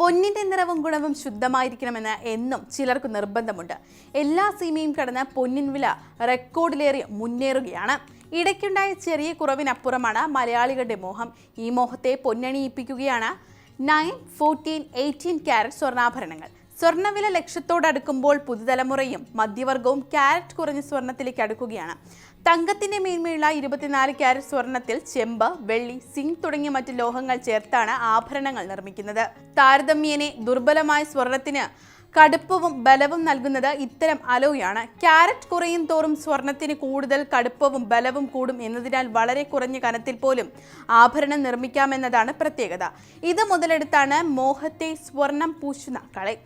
പൊന്നിന്റെ നിറവും ഗുണവും ശുദ്ധമായിരിക്കണമെന്ന് എന്നും ചിലർക്ക് നിർബന്ധമുണ്ട്. എല്ലാ സീമയും കടന്ന് പൊന്നിൻ വില റെക്കോർഡിലേറി മുന്നേറുകയാണ്. ഇടയ്ക്കുണ്ടായ ചെറിയ കുറവിനപ്പുറമാണ് മലയാളികളുടെ മോഹം. ഈ മോഹത്തെ പൊന്നണിയിപ്പിക്കുകയാണ് നയൻ ഫോർട്ടീൻ എയ്റ്റീൻ ക്യാരറ്റ് സ്വർണാഭരണങ്ങൾ. സ്വർണവില ലക്ഷ്യത്തോടടുക്കുമ്പോൾ പുതുതലമുറയും മധ്യവർഗവും ക്യാരറ്റ് കുറഞ്ഞ സ്വർണത്തിലേക്ക് അടുക്കുകയാണ്. തങ്കത്തിന്റെ മേന്മയുള്ള ഇരുപത്തിനാല് ക്യാരറ്റ് സ്വർണത്തിൽ ചെമ്പ് വെള്ളി സിങ്ക് തുടങ്ങിയ മറ്റ് ലോഹങ്ങൾ ചേർത്താണ് ആഭരണങ്ങൾ നിർമ്മിക്കുന്നത്. താരതമ്യേനെ ദുർബലമായ സ്വർണത്തിന് കടുപ്പവും ബലവും നൽകുന്നത് ഇത്തരം അലോയാണ്. ക്യാരറ്റ് കുറയും തോറും സ്വർണത്തിന് കൂടുതൽ കടുപ്പവും ബലവും കൂടും എന്നതിനാൽ വളരെ കുറഞ്ഞ കനത്തിൽ പോലും ആഭരണം നിർമ്മിക്കാമെന്നതാണ് പ്രത്യേകത. ഇത് മുതലെടുത്താണ് മോഹത്തെ സ്വർണം പൂശുന്ന കളി.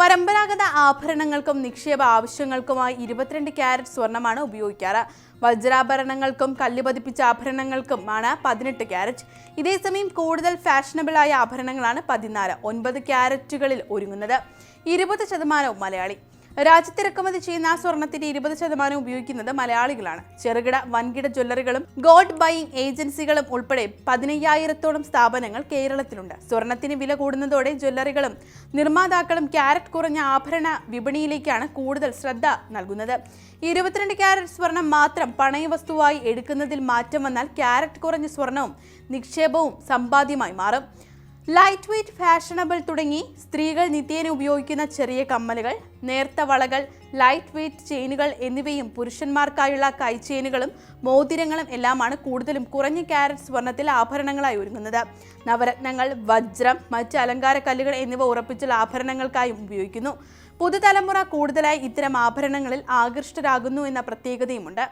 പരമ്പരാഗത ആഭരണങ്ങൾക്കും നിക്ഷേപ ആവശ്യങ്ങൾക്കുമായി ഇരുപത്തിരണ്ട് ക്യാരറ്റ് സ്വർണമാണ് ഉപയോഗിക്കാറ്. വജ്രാഭരണങ്ങൾക്കും കല്ല് പതിപ്പിച്ച ആഭരണങ്ങൾക്കും ആണ് പതിനെട്ട് ക്യാരറ്റ്. ഇതേസമയം കൂടുതൽ ഫാഷനബിളായ ആഭരണങ്ങളാണ് പതിനാല് ഒൻപത് ക്യാരറ്റുകളിൽ ഒരുങ്ങുന്നത്. ഇരുപത് ശതമാനവും മലയാളി. രാജ്യത്ത് ഇറക്കുമതി ചെയ്യുന്ന സ്വർണത്തിന്റെ ഇരുപത് ശതമാനം ഉപയോഗിക്കുന്നത് മലയാളികളാണ്. ചെറുകിട വൻകിട ജ്വല്ലറികളും ഗോൾഡ് ബൈയിങ് ഏജൻസികളും ഉൾപ്പെടെ പതിനയ്യായിരത്തോളം സ്ഥാപനങ്ങൾ കേരളത്തിലുണ്ട്. സ്വർണത്തിന് വില കൂടുന്നതോടെ ജ്വല്ലറികളും നിർമ്മാതാക്കളും ക്യാരറ്റ് കുറഞ്ഞ ആഭരണ വിപണിയിലേക്കാണ് കൂടുതൽ ശ്രദ്ധ നൽകുന്നത്. ഇരുപത്തിരണ്ട് ക്യാരറ്റ് സ്വർണം മാത്രം പണയ വസ്തുവായി എടുക്കുന്നതിൽ മാറ്റം വന്നാൽ ക്യാരറ്റ് കുറഞ്ഞ സ്വർണവും നിക്ഷേപവും സമ്പാദ്യമായി മാറും. ലൈറ്റ് വെയ്റ്റ് ഫാഷനബിൾ തുടങ്ങി സ്ത്രീകൾ നിത്യേന ഉപയോഗിക്കുന്ന ചെറിയ കമ്മലുകൾ നേർത്ത വളകൾ ലൈറ്റ് വെയ്റ്റ് ചെയിനുകൾ എന്നിവയും പുരുഷന്മാർക്കായുള്ള കൈചെയിനുകളും മോതിരങ്ങളും എല്ലാമാണ് കൂടുതലും കുറഞ്ഞ ക്യാരറ്റ് സ്വർണത്തിൽ ആഭരണങ്ങളായി ഒരുങ്ങുന്നത്. നവരത്നങ്ങൾ വജ്രം മറ്റ് അലങ്കാര കല്ലുകൾ എന്നിവ ഉറപ്പിച്ചുള്ള ആഭരണങ്ങൾക്കായും ഉപയോഗിക്കുന്നു. പുതുതലമുറ കൂടുതലായി ഇത്തരം ആഭരണങ്ങളിൽ ആകൃഷ്ടരാകുന്നു എന്ന പ്രത്യേകതയുമുണ്ട്.